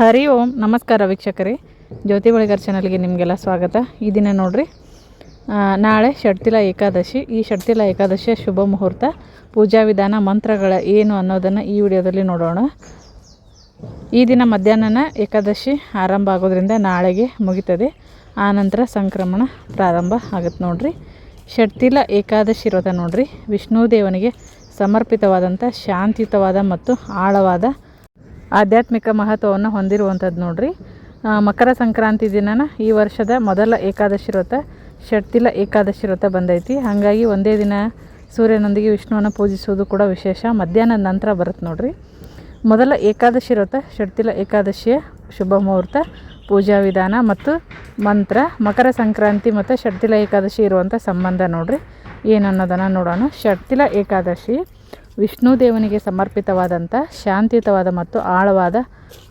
ಹರಿ ಓಂ, ನಮಸ್ಕಾರ ವೀಕ್ಷಕರೇ. ಜ್ಯೋತಿ ಬಳಿಗಾರ್ ಚಾನಲ್ಗೆ ನಿಮಗೆಲ್ಲ ಸ್ವಾಗತ. ಈ ದಿನ ನೋಡಿರಿ ನಾಳೆ ಷಡ್ತಿಲ ಏಕಾದಶಿ. ಈ ಷಡ್ತಿಲ ಏಕಾದಶಿಯ ಶುಭ ಮುಹೂರ್ತ, ಪೂಜಾ ವಿಧಾನ, ಮಂತ್ರಗಳ ಏನು ಅನ್ನೋದನ್ನು ಈ ವಿಡಿಯೋದಲ್ಲಿ ನೋಡೋಣ. ಈ ದಿನ ಮಧ್ಯಾಹ್ನನ ಏಕಾದಶಿ ಆರಂಭ ಆಗೋದ್ರಿಂದ ನಾಳೆಗೆ ಮುಗಿತದೆ. ಆನಂತರ ಸಂಕ್ರಮಣ ಪ್ರಾರಂಭ ಆಗುತ್ತೆ ನೋಡ್ರಿ. ಷಡ್ತಿಲ ಏಕಾದಶಿ ಇರೋದ ನೋಡ್ರಿ. ವಿಷ್ಣು ದೇವನಿಗೆ ಸಮರ್ಪಿತವಾದಂಥ ಶಾಂತಿಯುತವಾದ ಮತ್ತು ಆಳವಾದ ಆಧ್ಯಾತ್ಮಿಕ ಮಹತ್ವವನ್ನು ಹೊಂದಿರುವಂಥದ್ದು ನೋಡ್ರಿ. ಮಕರ ಸಂಕ್ರಾಂತಿ ದಿನನ ಈ ವರ್ಷದ ಮೊದಲ ಏಕಾದಶಿ ವ್ರತ ಷಟ್ತಿಲ ಏಕಾದಶಿ ವ್ರತ ಬಂದೈತಿ. ಹಾಗಾಗಿ ಒಂದೇ ದಿನ ಸೂರ್ಯನೊಂದಿಗೆ ವಿಷ್ಣುವನ್ನು ಪೂಜಿಸುವುದು ಕೂಡ ವಿಶೇಷ. ಮಧ್ಯಾಹ್ನದ ನಂತರ ಬರುತ್ತೆ ನೋಡ್ರಿ. ಮೊದಲ ಏಕಾದಶಿ ವ್ರತ ಷಟ್ತಿಲ ಏಕಾದಶಿಯ ಶುಭ ಮುಹೂರ್ತ, ಪೂಜಾ ವಿಧಾನ ಮತ್ತು ಮಂತ್ರ. ಮಕರ ಸಂಕ್ರಾಂತಿ ಮತ್ತು ಷಟ್ತಿಲ ಏಕಾದಶಿ ಇರುವಂಥ ಸಂಬಂಧ ನೋಡ್ರಿ. ಏನು ನೋಡೋಣ. ಷಟ್ತಿಲ ಏಕಾದಶಿ. ವಿಷ್ಣು ದೇವನಿಗೆ ಸಮರ್ಪಿತವಾದಂಥ, ಶಾಂತಿಯುತವಾದ ಮತ್ತು ಆಳವಾದ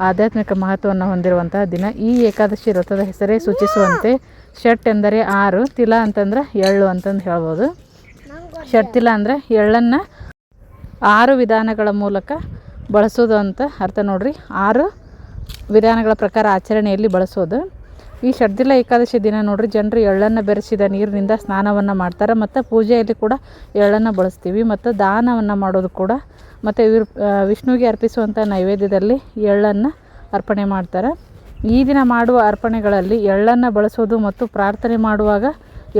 ಆಧ್ಯಾತ್ಮಿಕ ಮಹತ್ವವನ್ನು ಹೊಂದಿರುವಂತಹ ದಿನ. ಈ ಏಕಾದಶಿ ವ್ರತದ ಹೆಸರೇ ಸೂಚಿಸುವಂತೆ ಷಟ್ ಎಂದರೆ ಆರು, ತಿಲ ಅಂತಂದ್ರೆ ಎಳ್ಳು ಅಂತಂದು ಹೇಳ್ಬೋದು. ಷಟ್, ತಿಲ ಅಂದರೆ ಎಳ್ಳನ್ನು ಆರು ವಿಧಾನಗಳ ಮೂಲಕ ಬಳಸೋದು ಅಂತ ಅರ್ಥ ನೋಡ್ರಿ. ಆರು ವಿಧಾನಗಳ ಪ್ರಕಾರ ಆಚರಣೆಯಲ್ಲಿ ಬಳಸೋದು. ಈ ಷಡ್ದಿಲ ಏಕಾದಶಿ ದಿನ ನೋಡ್ರಿ, ಜನರು ಎಳ್ಳನ್ನು ಬೆರೆಸಿದ ನೀರಿನಿಂದ ಸ್ನಾನವನ್ನು ಮಾಡ್ತಾರೆ, ಮತ್ತು ಪೂಜೆಯಲ್ಲಿ ಕೂಡ ಎಳ್ಳನ್ನು ಬಳಸ್ತೀವಿ, ಮತ್ತು ದಾನವನ್ನು ಮಾಡೋದು ಕೂಡ, ಮತ್ತು ವಿರ್ ವಿಷ್ಣುವಿಗೆ ಅರ್ಪಿಸುವಂಥ ನೈವೇದ್ಯದಲ್ಲಿ ಎಳ್ಳನ್ನು ಅರ್ಪಣೆ ಮಾಡ್ತಾರೆ. ಈ ದಿನ ಮಾಡುವ ಅರ್ಪಣೆಗಳಲ್ಲಿ ಎಳ್ಳನ್ನು ಬಳಸೋದು ಮತ್ತು ಪ್ರಾರ್ಥನೆ ಮಾಡುವಾಗ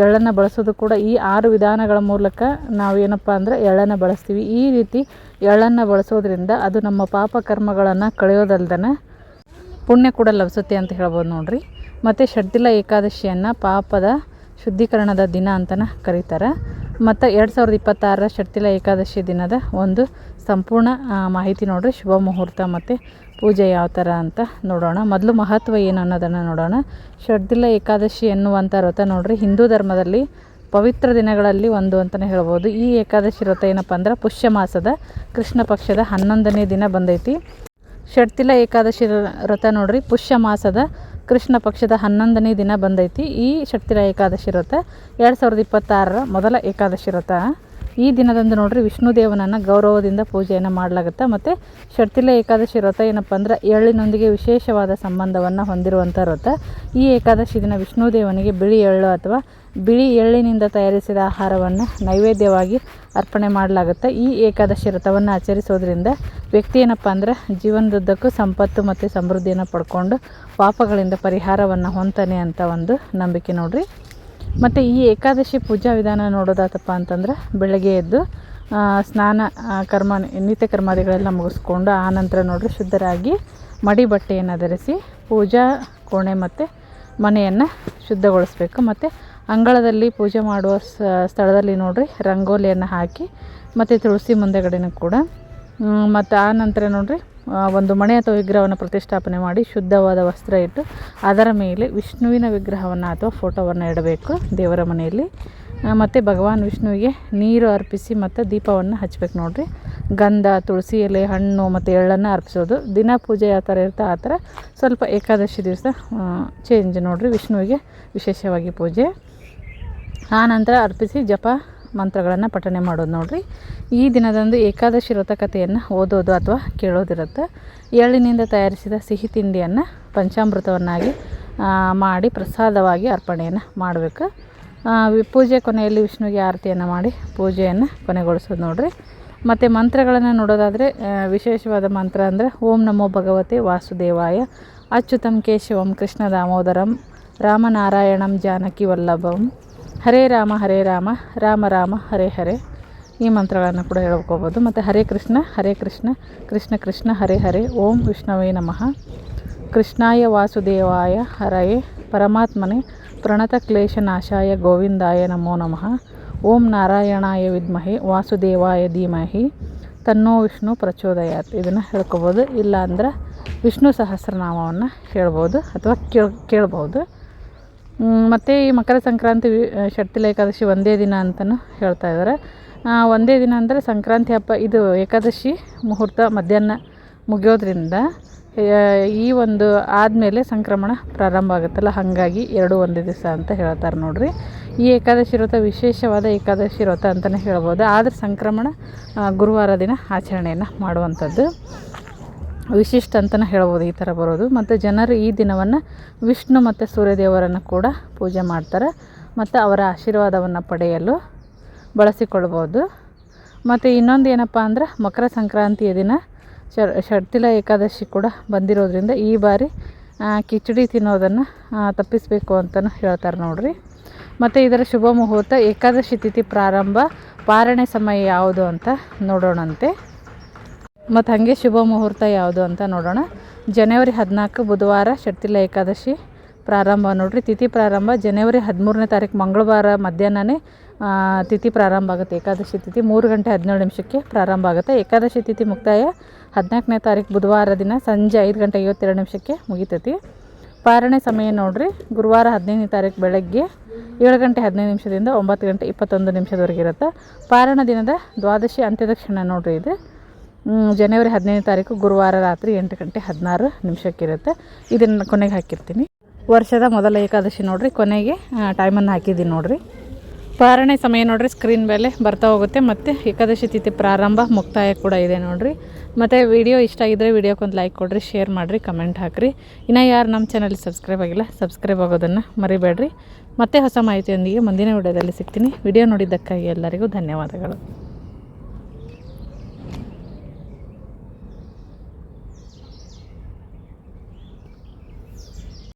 ಎಳ್ಳನ್ನು ಬಳಸೋದು ಕೂಡ ಈ ಆರು ವಿಧಾನಗಳ ಮೂಲಕ ನಾವು ಏನಪ್ಪ ಅಂದರೆ ಎಳ್ಳನ್ನು ಬಳಸ್ತೀವಿ. ಈ ರೀತಿ ಎಳ್ಳನ್ನು ಬಳಸೋದ್ರಿಂದ ಅದು ನಮ್ಮ ಪಾಪ ಕರ್ಮಗಳನ್ನು ಕಳೆಯೋದಲ್ದನ ಪುಣ್ಯ ಕೂಡ ಲಭಿಸುತ್ತೆ ಅಂತ ಹೇಳ್ಬೋದು ನೋಡ್ರಿ. ಮತ್ತು ಷಡ್ದಿಲ ಏಕಾದಶಿಯನ್ನು ಪಾಪದ ಶುದ್ಧೀಕರಣದ ದಿನ ಅಂತಲೇ ಕರೀತಾರೆ. ಮತ್ತು ಎರಡು ಸಾವಿರದ ಇಪ್ಪತ್ತಾರರ ಷಡ್ತಿಲ ಏಕಾದಶಿ ದಿನದ ಒಂದು ಸಂಪೂರ್ಣ ಮಾಹಿತಿ ನೋಡ್ರಿ. ಶುಭ ಮುಹೂರ್ತ ಮತ್ತು ಪೂಜೆ ಯಾವ ಥರ ಅಂತ ನೋಡೋಣ. ಮೊದಲು ಮಹತ್ವ ಏನು ಅನ್ನೋದನ್ನು ನೋಡೋಣ. ಷಡ್ದಿಲ ಏಕಾದಶಿ ಎನ್ನುವಂಥ ವ್ರತ ನೋಡ್ರಿ. ಹಿಂದೂ ಧರ್ಮದಲ್ಲಿ ಪವಿತ್ರ ದಿನಗಳಲ್ಲಿ ಒಂದು ಅಂತಲೇ ಹೇಳ್ಬೋದು. ಈ ಏಕಾದಶಿ ವ್ರತ ಏನಪ್ಪ ಅಂದ್ರೆ ಪುಷ್ಯ ಮಾಸದ ಕೃಷ್ಣ ಪಕ್ಷದ ಹನ್ನೊಂದನೇ ದಿನ ಬಂದೈತಿ. ಷಡ್ತಿಲ ಏಕಾದಶಿ ವ್ರತ ನೋಡ್ರಿ. ಪುಷ್ಯ ಮಾಸದ ಕೃಷ್ಣ ಪಕ್ಷದ ಹನ್ನೊಂದನೇ ದಿನ ಬಂದೈತಿ. ಈ ಶಕ್ತಿರ ಏಕಾದಶಿ ಇರುತ್ತೆ ಎರಡು ಸಾವಿರದ ಇಪ್ಪತ್ತಾರರ ಮೊದಲ ಏಕಾದಶಿ ವ್ರತ. ಈ ದಿನದಂದು ನೋಡ್ರಿ ವಿಷ್ಣು ದೇವನನ್ನು ಗೌರವದಿಂದ ಪೂಜೆಯನ್ನು ಮಾಡಲಾಗುತ್ತೆ. ಮತ್ತು ಷಡ್ತಿಲ ಏಕಾದಶಿ ವ್ರತ ಏನಪ್ಪ ಅಂದ್ರೆ ಎಳ್ಳಿನೊಂದಿಗೆ ವಿಶೇಷವಾದ ಸಂಬಂಧವನ್ನು ಹೊಂದಿರುವಂಥ ವ್ರತ. ಈ ಏಕಾದಶಿ ದಿನ ವಿಷ್ಣು ದೇವನಿಗೆ ಬಿಳಿ ಎಳ್ಳು ಅಥವಾ ಬಿಳಿ ಎಳ್ಳಿನಿಂದ ತಯಾರಿಸಿದ ಆಹಾರವನ್ನು ನೈವೇದ್ಯವಾಗಿ ಅರ್ಪಣೆ ಮಾಡಲಾಗುತ್ತೆ. ಈ ಏಕಾದಶಿ ವ್ರತವನ್ನು ಆಚರಿಸೋದ್ರಿಂದ ವ್ಯಕ್ತಿ ಏನಪ್ಪ ಅಂದರೆ ಜೀವನದುದ್ದಕ್ಕೂ ಸಂಪತ್ತು ಮತ್ತು ಸಮೃದ್ಧಿಯನ್ನು ಪಡ್ಕೊಂಡು ಪಾಪಗಳಿಂದ ಪರಿಹಾರವನ್ನು ಹೊಂತಾನೆ ಅಂತ ಒಂದು ನಂಬಿಕೆ ನೋಡ್ರಿ. ಮತ್ತು ಈ ಏಕಾದಶಿ ಪೂಜಾ ವಿಧಾನ ನೋಡೋದಾತಪ್ಪ ಅಂತಂದ್ರೆ ಬೆಳಗ್ಗೆ ಎದ್ದು ಸ್ನಾನ ಕರ್ಮ, ನಿತ್ಯ ಕರ್ಮಾದಿಗಳೆಲ್ಲ ಮುಗಿಸ್ಕೊಂಡು ಆನಂತರ ನೋಡ್ರಿ ಶುದ್ಧರಾಗಿ ಮಡಿ ಬಟ್ಟೆಯನ್ನು ಧರಿಸಿ ಪೂಜಾ ಕೋಣೆ ಮತ್ತು ಮನೆಯನ್ನು ಶುದ್ಧಗೊಳಿಸ್ಬೇಕು. ಮತ್ತು ಅಂಗಳದಲ್ಲಿ ಪೂಜೆ ಮಾಡುವ ಸ್ಥಳದಲ್ಲಿ ನೋಡ್ರಿ ರಂಗೋಲಿಯನ್ನು ಹಾಕಿ, ಮತ್ತು ತುಳಸಿ ಮುಂದೆಗಡೆನೂ ಕೂಡ. ಮತ್ತು ಆ ನಂತರ ನೋಡ್ರಿ ಒಂದು ಮಣೆ ಅಥವಾ ವಿಗ್ರಹವನ್ನು ಪ್ರತಿಷ್ಠಾಪನೆ ಮಾಡಿ ಶುದ್ಧವಾದ ವಸ್ತ್ರ ಇಟ್ಟು ಅದರ ಮೇಲೆ ವಿಷ್ಣುವಿನ ವಿಗ್ರಹವನ್ನು ಅಥವಾ ಫೋಟೋವನ್ನು ಇಡಬೇಕು ದೇವರ ಮನೆಯಲ್ಲಿ. ಮತ್ತು ಭಗವಾನ್ ವಿಷ್ಣುವಿಗೆ ನೀರು ಅರ್ಪಿಸಿ ಮತ್ತು ದೀಪವನ್ನು ಹಚ್ಬೇಕು ನೋಡಿರಿ. ಗಂಧ, ತುಳಸಿ ಎಲೆ, ಹಣ್ಣು ಮತ್ತು ಎಳ್ಳನ್ನು ಅರ್ಪಿಸೋದು. ದಿನ ಪೂಜೆ ಯಾವ ಥರ ಇರುತ್ತೆ ಆ ಥರ ಸ್ವಲ್ಪ ಏಕಾದಶಿ ದಿವಸ ಚೇಂಜ್ ನೋಡಿರಿ ವಿಷ್ಣುವಿಗೆ ವಿಶೇಷವಾಗಿ ಪೂಜೆ. ಆನಂತರ ಅರ್ಪಿಸಿ ಜಪ ಮಂತ್ರಗಳನ್ನು ಪಠನೆ ಮಾಡೋದು ನೋಡ್ರಿ. ಈ ದಿನದಂದು ಏಕಾದಶಿ ವ್ರತಕಥೆಯನ್ನು ಓದೋದು ಅಥವಾ ಕೇಳೋದಿರುತ್ತೆ. ಎಳ್ಳಿನಿಂದ ತಯಾರಿಸಿದ ಸಿಹಿ ತಿಂಡಿಯನ್ನು ಪಂಚಾಮೃತವನ್ನಾಗಿ ಮಾಡಿ ಪ್ರಸಾದವಾಗಿ ಅರ್ಪಣೆಯನ್ನು ಮಾಡಬೇಕು. ಪೂಜೆ ಕೊನೆಯಲ್ಲಿ ವಿಷ್ಣುವಿಗೆ ಆರತಿಯನ್ನು ಮಾಡಿ ಪೂಜೆಯನ್ನು ಕೊನೆಗೊಳಿಸೋದು ನೋಡ್ರಿ. ಮತ್ತು ಮಂತ್ರಗಳನ್ನು ನೋಡೋದಾದರೆ ವಿಶೇಷವಾದ ಮಂತ್ರ ಅಂದರೆ ಓಂ ನಮೋ ಭಗವತೆ ವಾಸುದೇವಾಯ, ಅಚ್ಯುತಂ ಕೇಶವಂ ಕೃಷ್ಣ ದಾಮೋದರಂ ರಾಮನಾರಾಯಣಂ ಜಾನಕಿ ವಲ್ಲಭಂ ಹರೇ ರಾಮ ಹರೇ ರಾಮ ರಾಮ ರಾಮ, ಹರೇ ಹರೇ. ಈ ಮಂತ್ರಗಳನ್ನು ಕೂಡ ಹೇಳ್ಕೋಬೋದು. ಮತ್ತು ಹರೇ ಕೃಷ್ಣ ಹರೇ ಕೃಷ್ಣ ಕೃಷ್ಣ ಕೃಷ್ಣ, ಹರೇ ಹರೇ. ಓಂ ವಿಷ್ಣುವೇ ನಮಃ. ಕೃಷ್ಣಾಯ ವಾಸುದೇವಾಯ, ಹರಯೇ ಪರಮಾತ್ಮನೆ. ಪ್ರಣತ ಕ್ಲೇಶನಾಶಾಯ ಗೋವಿಂದಾಯ ನಮೋ ನಮಃ. ಓಂ ನಾರಾಯಣಾಯ ವಿದ್ಮಹೆ, ವಾಸುದೇವಾಯ ಧೀಮಹಿ. ತನ್ನೋ ವಿಷ್ಣು ಪ್ರಚೋದಯಾತ್. ಇದನ್ನು ಹೇಳ್ಕೊಬೋದು. ಇಲ್ಲ ಅಂದ್ರೆ ವಿಷ್ಣು ಸಹಸ್ರನಾಮವನ್ನು ಹೇಳ್ಬೋದು ಅಥವಾ ಕೇಳ್, ಕೇಳ್ಬೋದು. ಮತ್ತು ಈ ಮಕರ ಸಂಕ್ರಾಂತಿ ಷಟ್ತಿಲ ಏಕಾದಶಿ ಒಂದೇ ದಿನ ಅಂತಲೂ ಹೇಳ್ತಾ ಇದ್ದಾರೆ ಒಂದೇ ದಿನ ಅಂದರೆ ಸಂಕ್ರಾಂತಿ ಹಬ್ಬ, ಇದು ಏಕಾದಶಿ ಮುಹೂರ್ತ ಮಧ್ಯಾಹ್ನ ಮುಗಿಯೋದ್ರಿಂದ ಈ ಒಂದು ಆದಮೇಲೆ ಸಂಕ್ರಮಣ ಪ್ರಾರಂಭ ಆಗುತ್ತಲ್ಲ, ಹಾಗಾಗಿ ಎರಡು ಒಂದೇ ದಿವಸ ಅಂತ ಹೇಳ್ತಾರೆ ನೋಡಿರಿ. ಈ ಏಕಾದಶಿ ವ್ರತ ವಿಶೇಷವಾದ ಏಕಾದಶಿ ವ್ರತ ಅಂತಲೇ ಹೇಳ್ಬೋದು. ಆದರೆ ಸಂಕ್ರಮಣ ಗುರುವಾರ ದಿನ ಆಚರಣೆಯನ್ನು ಮಾಡುವಂಥದ್ದು. ವಿಶಿಷ್ಟ ಅಂತಲೇ ಹೇಳ್ಬೋದು ಈ ಥರ ಬರೋದು. ಮತ್ತು ಜನರು ಈ ದಿನವನ್ನು ವಿಷ್ಣು ಮತ್ತು ಸೂರ್ಯದೇವರನ್ನು ಕೂಡ ಪೂಜೆ ಮಾಡ್ತಾರೆ. ಮತ್ತು ಅವರ ಆಶೀರ್ವಾದವನ್ನು ಪಡೆಯಲು ಬಳಸಿಕೊಳ್ಬೋದು. ಮತ್ತು ಇನ್ನೊಂದು ಏನಪ್ಪ ಅಂದ್ರೆ ಮಕರ ಸಂಕ್ರಾಂತಿಯ ದಿನ ಷಡತಿಲ ಏಕಾದಶಿ ಕೂಡ ಬಂದಿರೋದ್ರಿಂದ ಈ ಬಾರಿ ಕಿಚಡಿ ತಿನ್ನೋದನ್ನು ತಪ್ಪಿಸಬೇಕು ಅಂತಲೂ ಹೇಳ್ತಾರೆ ನೋಡಿರಿ. ಮತ್ತು ಇದರ ಶುಭ ಮುಹೂರ್ತ ಏಕಾದಶಿ ತಿಥಿ ಪ್ರಾರಂಭ, ಪಾರಣೆ ಸಮಯ ಯಾವುದು ಅಂತ ನೋಡೋಣಂತೆ. ಮತ್ತು ಹಾಗೆ ಶುಭ ಮುಹೂರ್ತ ಯಾವುದು ಅಂತ ನೋಡೋಣ. ಜನವರಿ ಹದಿನಾಲ್ಕು ಬುಧವಾರ ಷಟ್ತಿಲ ಏಕಾದಶಿ ಪ್ರಾರಂಭ ನೋಡ್ರಿ. ತಿಥಿ ಪ್ರಾರಂಭ ಜನವರಿ ಹದಿಮೂರನೇ ತಾರೀಕು ಮಂಗಳವಾರ ಮಧ್ಯಾಹ್ನನೇ ತಿಥಿ ಪ್ರಾರಂಭ ಆಗುತ್ತೆ. ಏಕಾದಶಿ ತಿಥಿ ಮೂರು ಗಂಟೆ ಹದಿನೇಳು ನಿಮಿಷಕ್ಕೆ ಪ್ರಾರಂಭ ಆಗುತ್ತೆ. ಏಕಾದಶಿ ತಿಥಿ ಮುಕ್ತಾಯ ಹದಿನಾಲ್ಕನೇ ತಾರೀಕು ಬುಧವಾರ ದಿನ ಸಂಜೆ ಐದು ಗಂಟೆ ಐವತ್ತೆರಡು ನಿಮಿಷಕ್ಕೆ ಮುಗಿತೈತಿ. ಪಾರಣೆ ಸಮಯ ನೋಡ್ರಿ. ಗುರುವಾರ ಹದಿನೈದನೇ ತಾರೀಕು ಬೆಳಗ್ಗೆ ಏಳು ಗಂಟೆ ಹದಿನೈದು ನಿಮಿಷದಿಂದ ಒಂಬತ್ತು ಗಂಟೆ ಇಪ್ಪತ್ತೊಂದು ನಿಮಿಷದವರೆಗೆ ಇರುತ್ತೆ. ಪಾರಣ ದಿನದ ದ್ವಾದಶಿ ಅಂತ್ಯದ ಕ್ಷಣ ನೋಡ್ರಿ ಇದು. ಜನವರಿ ಹದಿನೈದು ತಾರೀಕು ಗುರುವಾರ ರಾತ್ರಿ ಎಂಟು ಗಂಟೆ ಹದಿನಾರು ನಿಮಿಷಕ್ಕಿರುತ್ತೆ. ಇದನ್ನು ಕೊನೆಗೆ ಹಾಕಿರ್ತೀನಿ. ವರ್ಷದ ಮೊದಲ ಏಕಾದಶಿ ನೋಡಿರಿ, ಕೊನೆಗೆ ಟೈಮನ್ನು ಹಾಕಿದ್ದೀನಿ ನೋಡಿರಿ. ಪಾರಣೆ ಸಮಯ ನೋಡಿರಿ ಸ್ಕ್ರೀನ್ ಮೇಲೆ ಬರ್ತಾ ಹೋಗುತ್ತೆ. ಮತ್ತು ಏಕಾದಶಿ ತಿಥಿ ಪ್ರಾರಂಭ, ಮುಕ್ತಾಯ ಕೂಡ ಇದೆ ನೋಡಿರಿ. ಮತ್ತು ವಿಡಿಯೋ ಇಷ್ಟ ಆಗಿದ್ದರೆ ವಿಡಿಯೋಕ್ಕೊಂದು ಲೈಕ್ ಕೊಡಿರಿ ಶೇರ್ ಮಾಡಿರಿ ಕಮೆಂಟ್ ಹಾಕಿರಿ. ಇನ್ನು ಯಾರು ನಮ್ಮ ಚಾನಲ್ ಸಬ್ಸ್ಕ್ರೈಬ್ ಆಗಿಲ್ಲ ಸಬ್ಸ್ಕ್ರೈಬ್ ಆಗೋದನ್ನು ಮರಿಬೇಡ್ರಿ. ಮತ್ತೆ ಹೊಸ ಮಾಹಿತಿಯೊಂದಿಗೆ ಮುಂದಿನ ವಿಡಿಯೋದಲ್ಲಿ ಸಿಗ್ತೀನಿ. ವಿಡಿಯೋ ನೋಡಿದ್ದಕ್ಕಾಗಿ ಎಲ್ಲರಿಗೂ ಧನ್ಯವಾದಗಳು.